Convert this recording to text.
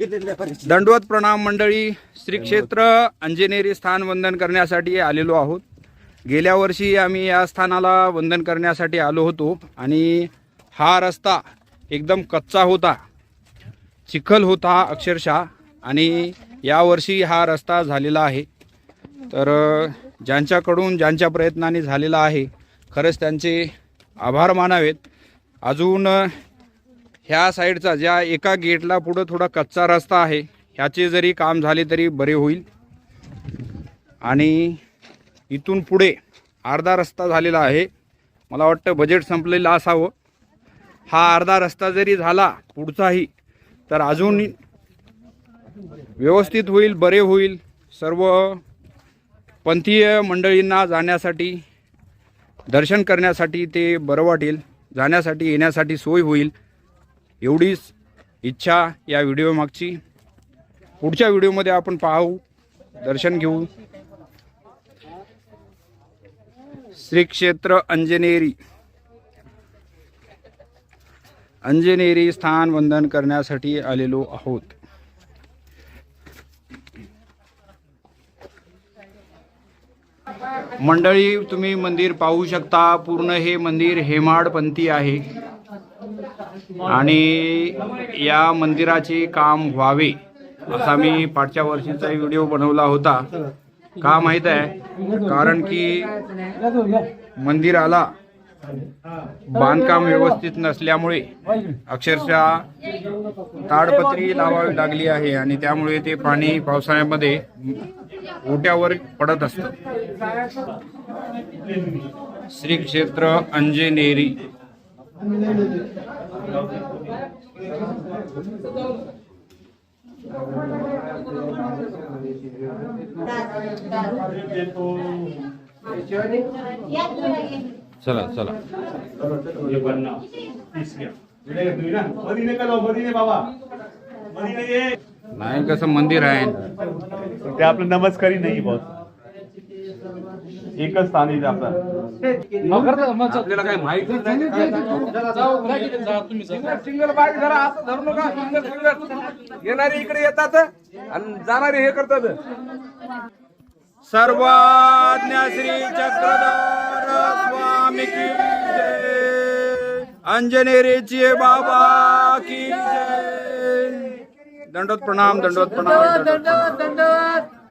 दंडवत प्रणाम मंडळी श्री क्षेत्र अंजनेरी स्थान वंदन करण्यासाठी आलेलो आहोत. गेल्या वर्षी आम्ही या स्थानाला वंदन करण्यासाठी आलो होतो आणि हा रस्ता एकदम कच्चा होता चिखल होता अक्षरशः आणि यावर्षी हा रस्ता झालेला आहे. तर ज्यांच्याकडून ज्यांच्या प्रयत्नाने झालेला आहे खरंच त्यांचे आभार मानावेत. अजून ह्या साईडचा ज्या एका गेटला पुढं थोडा कच्चा रस्ता आहे ह्याचे जरी काम झाले तरी बरे होईल. आणि इथून पुढे अर्धा रस्ता झालेला आहे. मला वाटतं बजेट संपलेलं असावं. हा अर्धा रस्ता जरी झाला पुढचाही तर अजून व्यवस्थित होईल बरे होईल. सर्व पंथीय मंडळींना जाण्यासाठी दर्शन करण्यासाठी ते बरं वाटेल. जाण्यासाठी येण्यासाठी सोय होईल. एवढीच इच्छा या व्हिडिओ मागची. पुढच्या व्हिडिओमध्ये आपण पाहू दर्शन घेऊ. श्री क्षेत्र अंजनेरी. अंजनेरी स्थान वंदन करण्यासाठी आलेलो आहोत. मंडळी तुम्ही मंदिर पाहू शकता. पूर्ण हे मंदिर हेमाडपंथी आहे. आणि या मंदिराचे काम व्हावे असा मी पाठच्या वर्षीचा व्हिडिओ बनवला होता. का माहीत आहे? कारण की मंदिराला बांधकाम व्यवस्थित नसल्यामुळे अक्षरशः ताडपत्री लावावी लागली आहे आणि त्यामुळे ते पाणी पावसाळ्यामध्ये ओट्यावर पडत असतं. श्री क्षेत्र अंजनेरी चला चला. नाही कसं मंदिर आहे. ते आपलं नमस्कारी नाही बॉस एकच स्थान आहे आपलं. आपल्याला काय माहिती सिंगल बाईक जरा असं धरू नका सिंगल सिंगल. येणारे इकडे येतात आणि जाणारे हे करतात. सर्वाज्ञा श्री चक्रधर स्वामी की जय. अंजनेरीची बाबा की जय. दंडोत प्रणाम दंडोत प्रणाम दंडोत प्रणाम. दंडवत